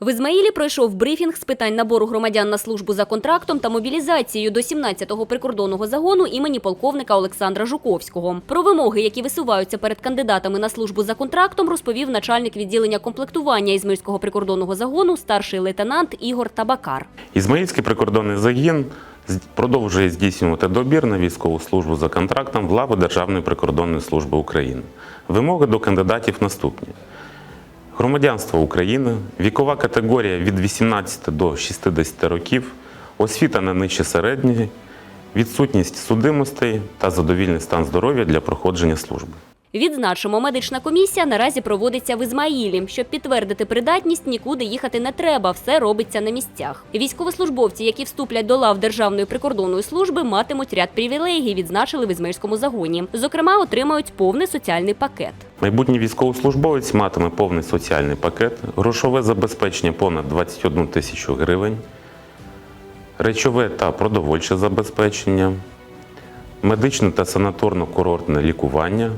В Ізмаїлі пройшов брифінг з питань набору громадян на службу за контрактом та мобілізацією до 17-го прикордонного загону імені полковника Олександра Жуковського. Про вимоги, які висуваються перед кандидатами на службу за контрактом, розповів начальник відділення комплектування Ізмаїльського прикордонного загону, старший лейтенант Ігор Табакар. Ізмаїльський прикордонний загін продовжує здійснювати добір на військову службу за контрактом в лаву Державної прикордонної служби України. Вимоги до кандидатів наступні: громадянство України, вікова категорія від 18 до 60 років, освіта не нижче середньої, відсутність судимостей та задовільний стан здоров'я для проходження служби. Відзначимо, медична комісія наразі проводиться в Ізмаїлі. Щоб підтвердити придатність, нікуди їхати не треба, все робиться на місцях. Військовослужбовці, які вступлять до лав Державної прикордонної служби, матимуть ряд привілегій, відзначили в Ізмаїльському загоні. Зокрема, отримають повний соціальний пакет. Майбутній військовослужбовець матиме повний соціальний пакет, грошове забезпечення понад 21 тисячу гривень, речове та продовольче забезпечення, медичне та санаторно-курортне лікування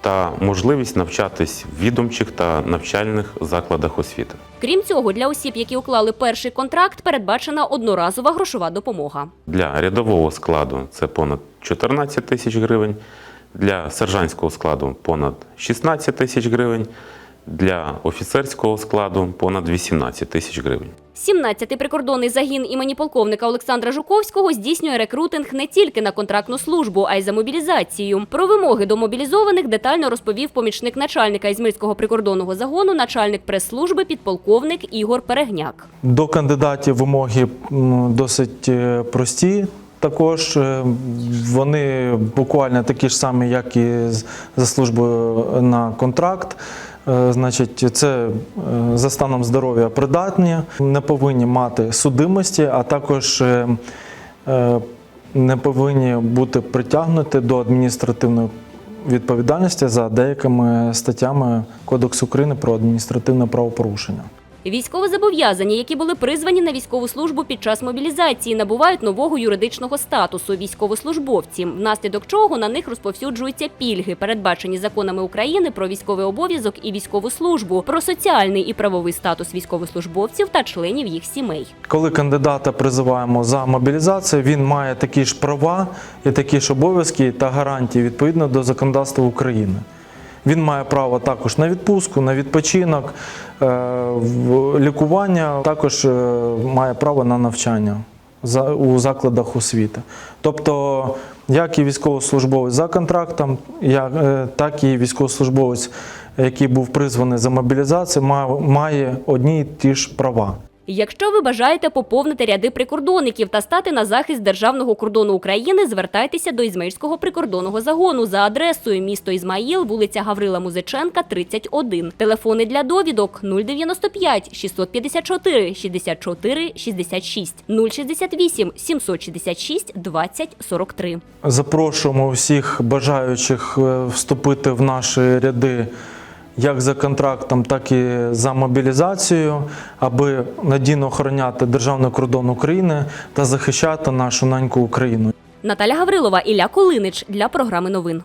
та можливість навчатись в відомчих та навчальних закладах освіти. Крім цього, для осіб, які уклали перший контракт, передбачена одноразова грошова допомога. Для рядового складу це понад 14 тисяч гривень, для сержантського складу понад 16 тисяч гривень, для офіцерського складу понад 18 тисяч гривень. 17-й прикордонний загін імені полковника Олександра Жуковського здійснює рекрутинг не тільки на контрактну службу, а й за мобілізацію. Про вимоги до мобілізованих детально розповів помічник начальника Ізмирського прикордонного загону, начальник прес-служби підполковник Ігор Перегняк. До кандидатів вимоги досить е, прості. Також е, вони буквально такі ж самі, як і за службою на контракт. Е, Значить, це е, за станом здоров'я придатні, не повинні мати судимості, а також не повинні бути притягнуті до адміністративної відповідальності за деякими статтями Кодексу України про адміністративне правопорушення. Військовозобов'язані, які були призвані на військову службу під час мобілізації, набувають нового юридичного статусу військовослужбовці, внаслідок чого на них розповсюджуються пільги, передбачені законами України про військовий обов'язок і військову службу, про соціальний і правовий статус військовослужбовців та членів їх сімей. Коли кандидата призиваємо за мобілізацію, він має такі ж права і такі ж обов'язки та гарантії відповідно до законодавства України. Він має право також на відпустку, на відпочинок, е, лікування, також е, має право на навчання у закладах освіти. Тобто, як і військовослужбовець за контрактом, е, так і військовослужбовець, який був призваний за мобілізацію, ма- має одні й ті ж права. Якщо ви бажаєте поповнити ряди прикордонників та стати на захист державного кордону України, звертайтеся до Ізмаїльського прикордонного загону за адресою місто Ізмаїл, вулиця Гаврила Музиченка, 31. Телефони для довідок 095 654 64 66 068 766 20 43. Запрошуємо всіх бажаючих е, вступити в наші ряди як за контрактом, так і за мобілізацією, аби надійно охороняти державний кордон України та захищати нашу наньку Україну. Наталя Гаврилова, Ілля Кулинич для програми новин.